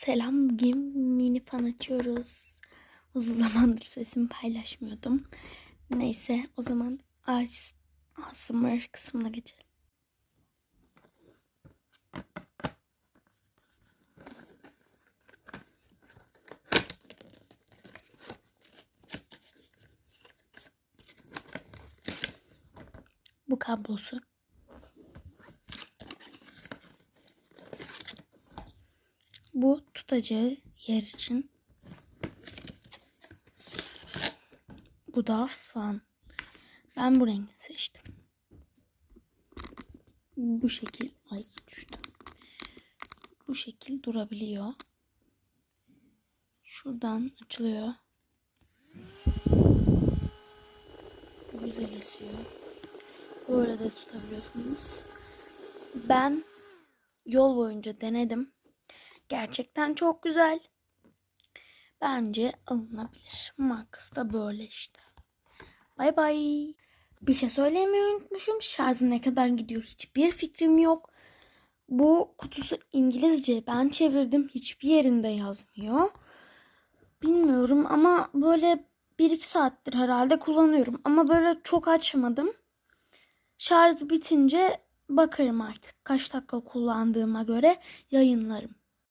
Selam bugün mini fan açıyoruz. Uzun zamandır sesimi paylaşmıyordum. Neyse o zaman ağaç ASMR kısmına geçelim. Bu kablosu. Bu tutacağı yer için. Bu da fan. Ben bu rengi seçtim. Bu şekil ay düştü. Bu şekil durabiliyor. Şuradan açılıyor. Güzel esiyor. Böyle de tutabiliyorsunuz. Ben yol boyunca denedim. Gerçekten çok güzel. Bence alınabilir. Markası da böyle işte. Bay bay. Bir şey söylemeyi unutmuşum. Şarjı ne kadar gidiyor hiçbir fikrim yok. Bu kutusu İngilizce. Ben çevirdim. Hiçbir yerinde yazmıyor. Bilmiyorum ama böyle 1-2 saattir herhalde kullanıyorum. Ama böyle çok açmadım. Şarj bitince bakarım artık. Kaç dakika kullandığıma göre yayınlarım.